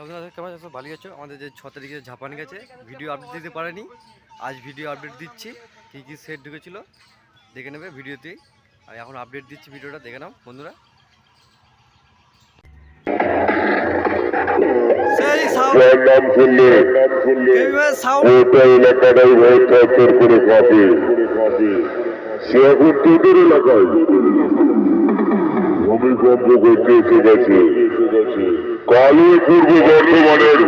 রবীন্দ্রনাথ কেমন আছো? ভালো আছো? আমাদের যে ছ তারিখে ঝাপান গেছে, ভিডিও আপডেট দিতে পারেনি। আজ ভিডিও আপডেট দিচ্ছি, কী কী সেট ঢুকেছিল, দেখে নেবে ভিডিওতেই আর এখন আপডেট দিচ্ছি ভিডিওটা, দেখে নাও, বন্ধুরা। ভূমিকম্প করতে এসে গেছে। কালো পূর্ব বর্ধমানের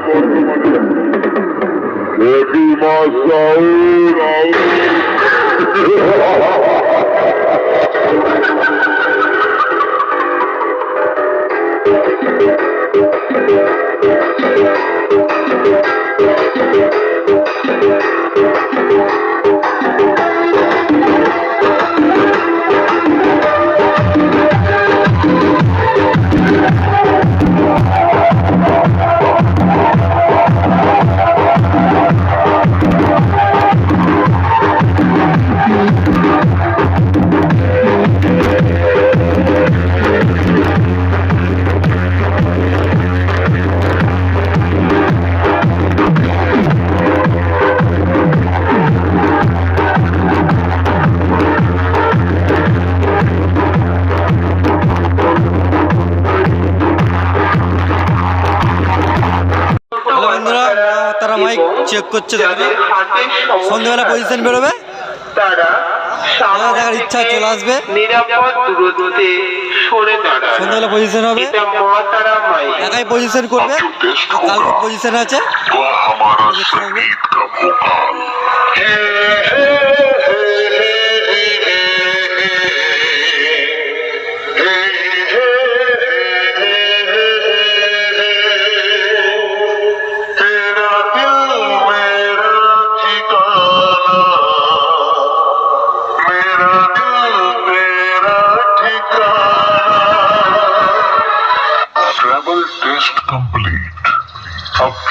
একই মাস হ্যালো চেক করছে দাদা। সন্ধ্যেবেলা পজিশন বেরোবে? দেখার ইচ্ছা চলে আসবে। সন্ধ্যেবেলা পজিশন হবে। একাই পজিশন করবে। কালকে পজিশন আছে।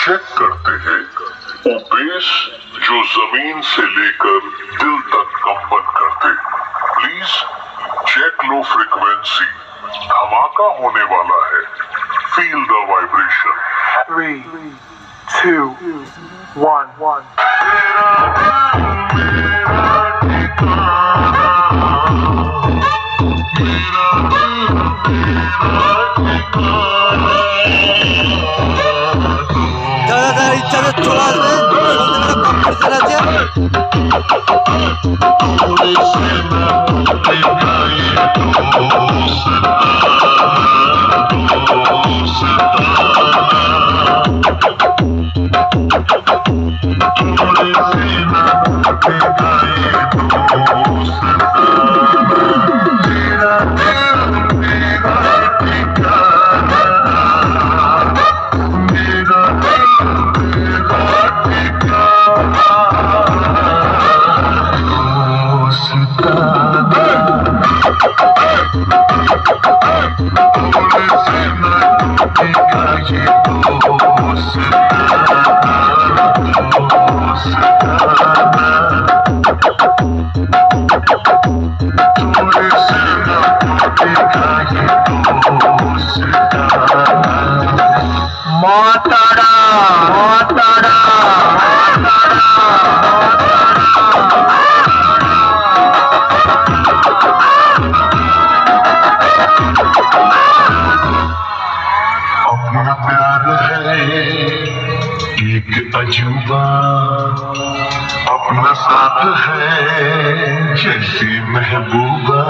चेक करते हैं। वो बेस जो ज़मीन से लेकर दिल तक कंपन करते। प्लीज़ चेक लो फ्रीक्वेंसी धमाका होने वाला है। Feel the vibration three two one one আছে চলে আসবে সন্ধ্যেবেলা কম্পিটিশন আছে মা Oh, my God. अजूबा अपना साथ है जैसे महबूबा।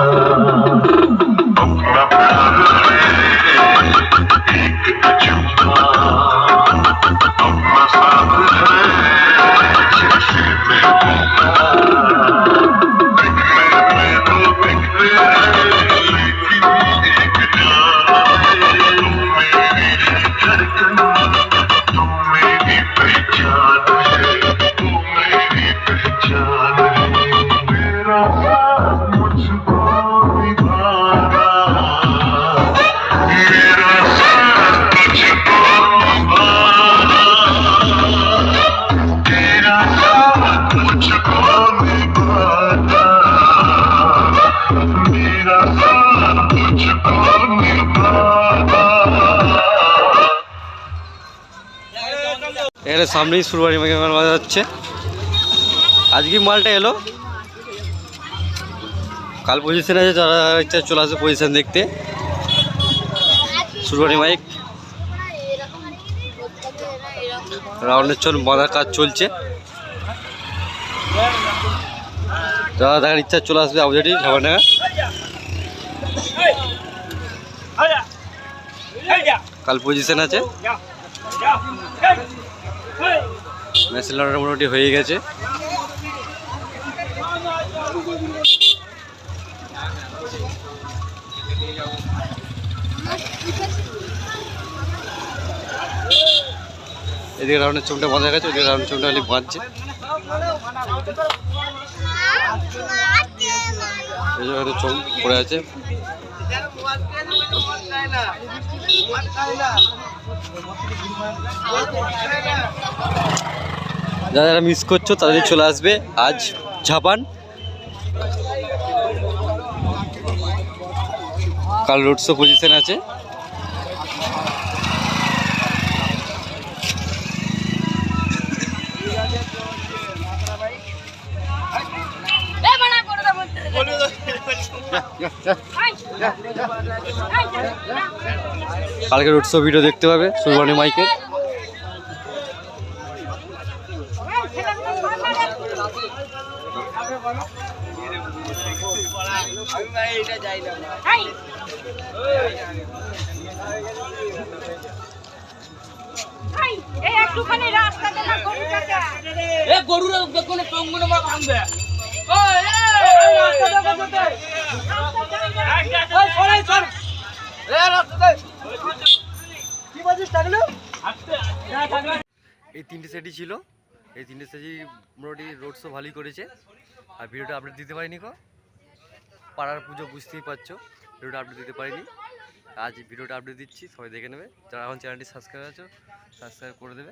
এখানে সামনেই সুরবাড়ি মাল বাজার হচ্ছে। আজকে মালটা এলো। কাল পজিশন আছে, যারা ইচ্ছা চলে আসবে পজিশন দেখতে। সুরবাড়ি মাইক। রাউন্ডের চল, বাঁধার কাজ চলছে। যারা দেখার ইচ্ছা চলে আসবে আবুজাটি ঝাপাডাঙ্গা কাল পজিশন আছে। মেশিন লড়ার মোটামুটি হয়ে গেছে। এদিকে রাউন্ডের চোখটা বাঁধা গেছে, ওদিকে রাউন্ডের চোখটা খালি বাঁধছে এই চোখ পড়ে আছে। যারা যারা মিস করছ তাদের চলে আসবে আজ ঝাপান। কাল রোড শো পজিশন আছে। এ বড়া করে কালকে রোড ভিডিও দেখতে পাবে সুরবানি মাইকের একটুখানি রাস্তাতে না গরুটাকে এ মা ভাঙবে এই তিনটে সেটি ছিল। এই তিনটে সেটি মোটামুটি রোড শো ভালোই করেছে। আর ভিডিওটা আপডেট দিতে পারিনি কো। পাড়ার পুজো বুঝতেই পারছ, ভিডিওটা আপডেট দিতে পারিনি। আজ ভিডিওটা আপডেট দিচ্ছি, সবাই দেখে নেবে। যারা এখন চ্যানেলটি সাবস্ক্রাইব আছো সাবস্ক্রাইব করে দেবে।